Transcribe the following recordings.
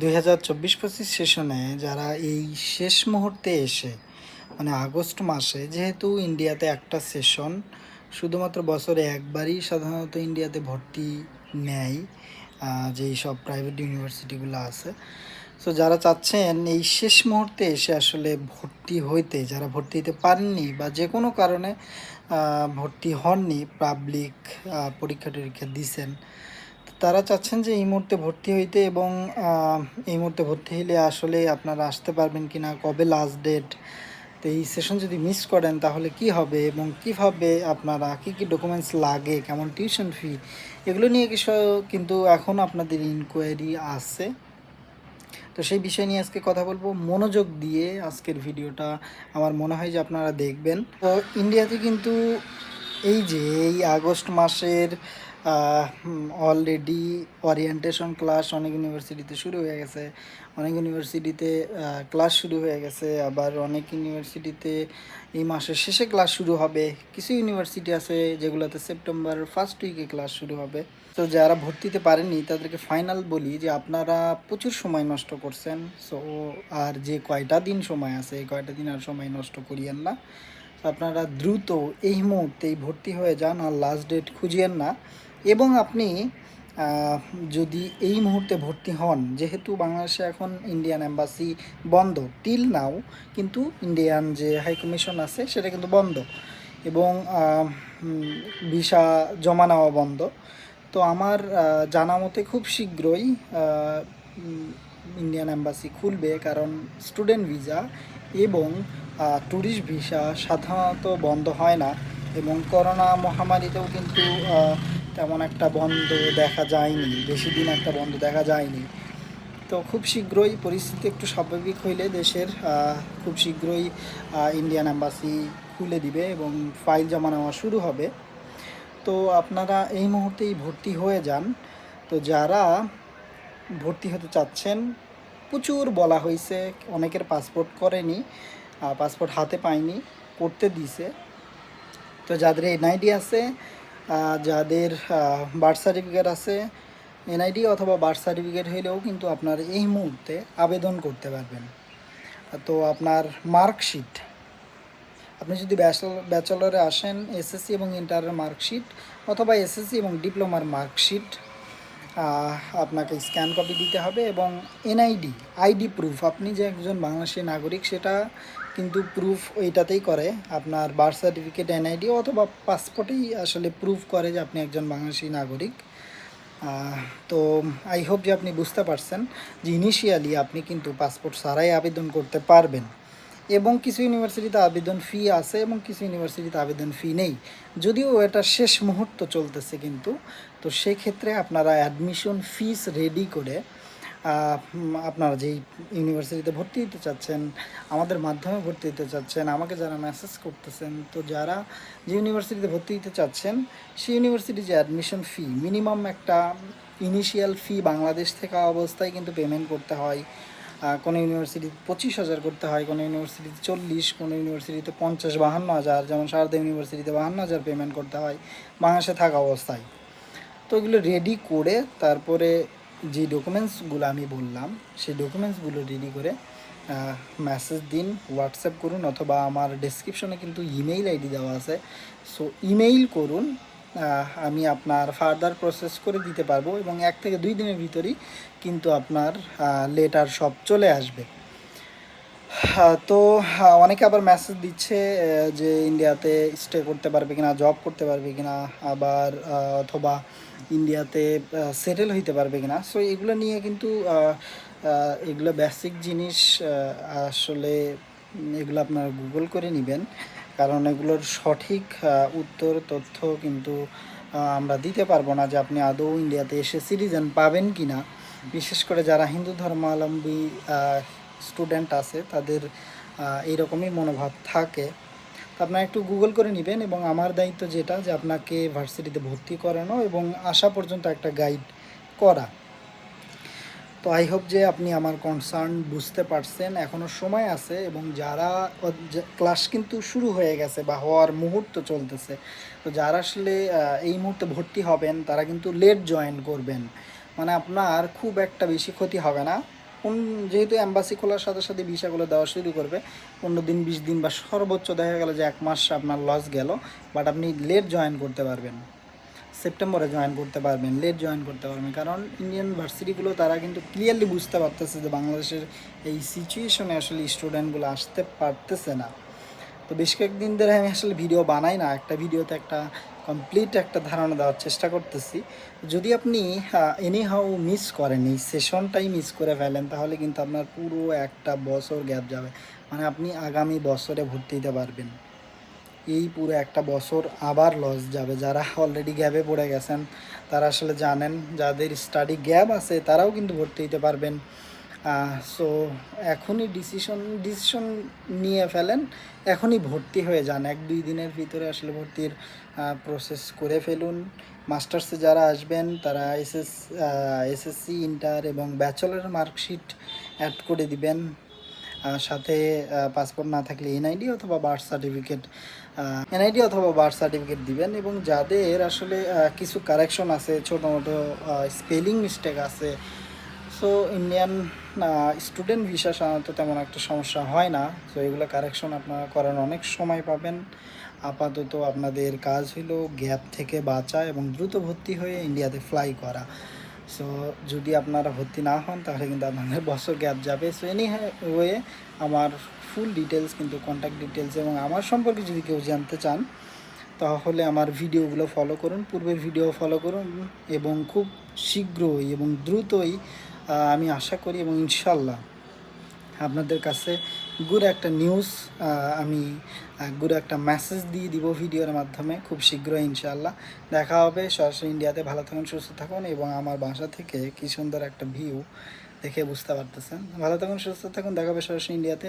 দুই হাজার চব্বিশ পঁচিশ সেশনে যারা এই শেষ মুহূর্তে এসে মানে আগস্ট মাসে, যেহেতু ইন্ডিয়াতে একটা সেশন, শুধুমাত্র বছরে একবারই সাধারণত ইন্ডিয়াতে ভর্তি নেয় যেই সব প্রাইভেট ইউনিভার্সিটিগুলো আছে। সো যারা চাচ্ছেন এই শেষ মুহূর্তে এসে আসলে ভর্তি হইতে, যারা ভর্তি হতে পারেননি বা যে কোনো কারণে ভর্তি হননি পাবলিক পরীক্ষা টরীক্ষা দিছেন তারা চাচ্ছেন যে এই মুহূর্তে ভর্তি হইতে এবং এই মুহূর্তে ভর্তি হইলে আসলে আপনারা আসতে পারবেন কি না কবে লাস্ট ডেট তো এই সেশন যদি মিস করেন তাহলে কি হবে এবং কীভাবে আপনারা, কী কী ডকুমেন্টস লাগে, কেমন টিউশন ফি এগুলো নিয়ে কিছু কিন্তু এখন আপনাদের ইনকোয়ারি আছে। তো সেই বিষয় নিয়ে আজকে কথা বলব। মনোযোগ দিয়ে আজকের ভিডিওটা, আমার মনে হয় যে আপনারা দেখবেন। তো ইন্ডিয়াতে কিন্তু এই যে এই আগস্ট মাসের অলরেডি ওরিয়েন্টেশন ক্লাস অনেক ইউনিভার্সিটিতে শুরু হয়ে গেছে। অনেক ইউনিভার্সিটিতে ক্লাস শুরু হয়ে গেছে। আবার অনেক ইউনিভার্সিটিতে এই মাসের শেষে ক্লাস শুরু হবে। কিছু ইউনিভার্সিটি আছে যেগুলোতে সেপ্টেম্বর ফার্স্ট উইকে ক্লাস শুরু হবে। তো যারা ভর্তিতে পারেননি, তাদেরকে ফাইনাল বলি যে আপনারা প্রচুর সময় নষ্ট করছেন। সো আর যে কয়টা দিন সময় আছে, এই কয়টা দিন আর সময় নষ্ট করিয়েন না। আপনারা দ্রুত এই মুহূর্তেই ভর্তি হয়ে যান আর লাস্ট ডেট খুঁজিয়েন না। এবং আপনি যদি এই মুহূর্তে ভর্তি হন, যেহেতু বাংলাদেশে এখন ইন্ডিয়ান এম্বাসি বন্ধ টিল নাও কিন্তু ইন্ডিয়ান যে হাই কমিশন আছে, সেটা কিন্তু বন্ধ। এবং ভিসা জমা নেওয়া বন্ধ। তো আমার জানা মতে খুব শীঘ্রই ইন্ডিয়ান এম্বাসি খুলবে কারণ স্টুডেন্ট ভিসা এবং ট্যুরিস্ট ভিসা সাধারণত বন্ধ হয় না এবং করোনা মহামারীতেও কিন্তু তেমন একটা বন্ধ দেখা যায়নি, বেশি দিন একটা বন্ধ দেখা যায়নি। তো খুব শীঘ্রই পরিস্থিতি একটু স্বাভাবিক হইলে দেশের খুব শীঘ্রই ইন্ডিয়ান এম্বাসি খুলে দিবে এবং ফাইল জমা নেওয়া শুরু হবে। তো আপনারা এই মুহূর্তেই ভর্তি হয়ে যান। তো যারা ভর্তি হতে চাচ্ছেন। প্রচুর বলা হয়েছে, অনেকের পাসপোর্ট করেনি পাসপোর্ট হাতে পায়নি, করতে দিছে তো যাদের এনআইডি আছে যাদের বার্থ সার্টিফিকেট আছে, এনআইডি অথবা বার্থ সার্টিফিকেট হইলেও কিন্তু আপনার এই মুহূর্তে আবেদন করতে পারবেন। তো আপনার মার্কশিট, আপনি যদি ব্যাচেলরে আসেন, এসএসসি এবং ইন্টারের মার্কশিট অথবা এসএসসি এবং ডিপ্লোমার মার্কশিট আপনাকে স্ক্যান কপি দিতে হবে এবং এনআইডি, আইডি প্রুফ আপনি যে একজন বাংলাদেশি নাগরিক, সেটা কিন্তু প্রুফ ওইটাতেই করে। আপনার বার্থ সার্টিফিকেট এনআইডি অথবা পাসপোর্টেই আসলে প্রুফ করে যে আপনি একজন বাংলাদেশি নাগরিক। তো আই হোপ যে আপনি বুঝতে পারছেন যে ইনিশিয়ালি আপনি কিন্তু পাসপোর্ট ছাড়াই আবেদন করতে পারবেন। এবং কিছু ইউনিভার্সিটিতে আবেদন ফি আছে এবং কিছু ইউনিভার্সিটিতে আবেদন ফি নেই। যদিও এটা শেষ মুহূর্ত চলতেছে কিন্তু, তো সেক্ষেত্রে আপনারা অ্যাডমিশন ফিস রেডি করে আপনারা যেই ইউনিভার্সিটিতে ভর্তি হতে চাচ্ছেন, আমাদের মাধ্যমে ভর্তি হতে চাচ্ছেন, আমাকে যারা মেসেজ করতেছেন, তো যারা যে ইউনিভার্সিটিতে ভর্তি হতে চাচ্ছেন, সেই ইউনিভার্সিটি যে অ্যাডমিশন ফি মিনিমাম একটা ইনিশিয়াল ফি বাংলাদেশ থেকে অবস্থায় কিন্তু পেমেন্ট করতে হয়। কোনো ইউনিভার্সিটিতে পঁচিশ হাজার করতে হয়, কোনো ইউনিভার্সিটিতে চল্লিশ, কোনো ইউনিভার্সিটিতে পঞ্চাশ, বাহান্ন হাজার, যেমন সারদা ইউনিভার্সিটিতে বাহান্ন হাজার পেমেন্ট করতে হয়, বাংলাদেশে থাকা অবস্থায়। তো এগুলো রেডি করে তারপরে যে ডকুমেন্টসগুলো আমি বললাম, সেই ডকুমেন্টসগুলো রেডি করে মেসেজ দিন হোয়াটসঅ্যাপ করুন অথবা আমার ডেসক্রিপশনে কিন্তু ইমেইল আইডি দেওয়া আছে। সো ইমেইল করুন আমি আপনার ফার্দার প্রসেস করে দিতে পারব এবং এক থেকে দুই দিনের ভিতরেই কিন্তু আপনার লেটার সব চলে আসবে। তো অনেকে আবার মেসেজ দিচ্ছে যে ইন্ডিয়াতে স্টে করতে পারবে কিনা জব করতে পারবে কিনা, আবার অথবা ইন্ডিয়াতে সেটেল হইতে পারবে কিনা। সো এগুলো নিয়ে কিন্তু এগুলো বেসিক জিনিস আসলে এগুলো আপনারা গুগল করে নেবেন। কারণ এগুলোর সঠিক উত্তর, তথ্য কিন্তু আমরা দিতে পারব না যে আপনি আদৌ ইন্ডিয়াতে এসে সিটিজেন পাবেন কি না বিশেষ করে যারা হিন্দু ধর্মাবলম্বী স্টুডেন্ট আছে, তাদের এইরকমই মনোভাব থাকে। আপনারা একটু গুগল করে নেবেন এবং আমার দায়িত্ব যেটা যে আপনাকে ভার্সিটিতে ভর্তি করানো এবং আসা পর্যন্ত একটা গাইড করা। তো আই হোপ যে আপনি আমার কনসার্ন বুঝতে পারছেন। এখনও সময় আছে এবং যারা ক্লাস কিন্তু শুরু হয়ে গেছে বা হওয়ার মুহূর্ত চলতেছে, তো যারা আসলে এই মুহূর্তে ভর্তি হবেন, তারা কিন্তু লেট জয়েন করবেন। মানে আপনার খুব একটা বেশি ক্ষতি হবে না। কোন যেহেতু অ্যাম্বাসি খোলার সাথে সাথে ভিসাগুলো দেওয়া শুরু করবে, পনেরো দিন, বিশ দিন বা সর্বোচ্চ দেখা গেল যে এক মাস আপনার লস গেল বাট আপনি লেট জয়েন করতে পারবেন। সেপ্টেম্বরে জয়েন করতে পারবেন লেট জয়েন করতে পারবেন। কারণ ইন্ডিয়ান ভার্সিটিগুলো তারা কিন্তু ক্লিয়ারলি বুঝতে পারতেছে যে বাংলাদেশের এই সিচুয়েশনে আসলে স্টুডেন্টগুলো আসতে পারতেছে না। তো বেশ কয়েকদিন ধরে আমি আসলে ভিডিও বানাই না, একটা ভিডিওতে একটা কমপ্লিট একটা ধারণা দেওয়ার চেষ্টা করতেছি। যদি আপনি এনি হাউ মিস করেন, এই সেশনটাই মিস করে ফেলেন, তাহলে কিন্তু আপনার পুরো একটা বছর গ্যাপ যাবে। মানে আপনি আগামী বছরে ভর্তি দিতে পারবেন। এই পুরো একটা বছর আবার লস যাবে। যারা অলরেডি গ্যাপে পড়ে গেছেন, তারা আসলে জানেন, যাদের স্টাডি গ্যাপ আছে, তারাও কিন্তু ভর্তি দিতে পারবেন। সো এখনই ডিসিশন ডিসিশন নিয়ে ফেলেন, এখনই ভর্তি হয়ে যান। এক দুই দিনের ভিতরে আসলে ভর্তির প্রসেস করে ফেলুন। মাস্টার্সে যারা আসবেন, তারা এসএস এসএসসি ইন্টার এবং ব্যাচেলার মার্কশিট অ্যাড করে দিবেন। সাথে পাসপোর্ট না থাকলে এনআইডি অথবা বার্থ সার্টিফিকেট এনআইডি অথবা বার্থ সার্টিফিকেট দিবেন এবং যাদের আসলে কিছু কারেকশন আছে ছোটো মোটো স্পেলিং মিস্টেক আছে সো ইন্ডিয়ান স্টুডেন্ট ভিসা সাধারণত তেমন একটা সমস্যা হয় না। সো এগুলো কারেকশন আপনারা করার অনেক সময় পাবেন। আপাতত আপনাদের কাজ হলো গ্যাপ থেকে বাঁচা এবং দ্রুত ভর্তি হয়ে ইন্ডিয়াতে ফ্লাই করা। সো যদি আপনারা ভর্তি না হন, তাহলে কিন্তু আপনাদের বছর গ্যাপ যাবে। সো এনি ওয়ে আমার ফুল ডিটেলস কিন্তু কন্ট্যাক্ট ডিটেলস এবং আমার সম্পর্কে যদি কেউ জানতে চান, তাহলে আমার ভিডিওগুলো ফলো করুন, পূর্বের ভিডিও ফলো করুন এবং খুব শীঘ্রই এবং দ্রুতই আমি আশা করি এবং ইনশাল্লাহ আপনাদের কাছে গুড একটা নিউজ আমি গুড একটা মেসেজ দিয়ে দিব ভিডিওর মাধ্যমে খুব শীঘ্রই ইনশাল্লাহ দেখা হবে, সরাসরি ইন্ডিয়াতে ভালো থাকুন, সুস্থ থাকুন এবং আমার বাসা থেকে কি সুন্দর একটা ভিউ দেখে বুঝতে পারতেছেন। ভালো থাকুন, সুস্থ থাকুন, দেখা হবে সরাসরি ইন্ডিয়াতে।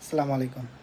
আসসালামু আলাইকুম।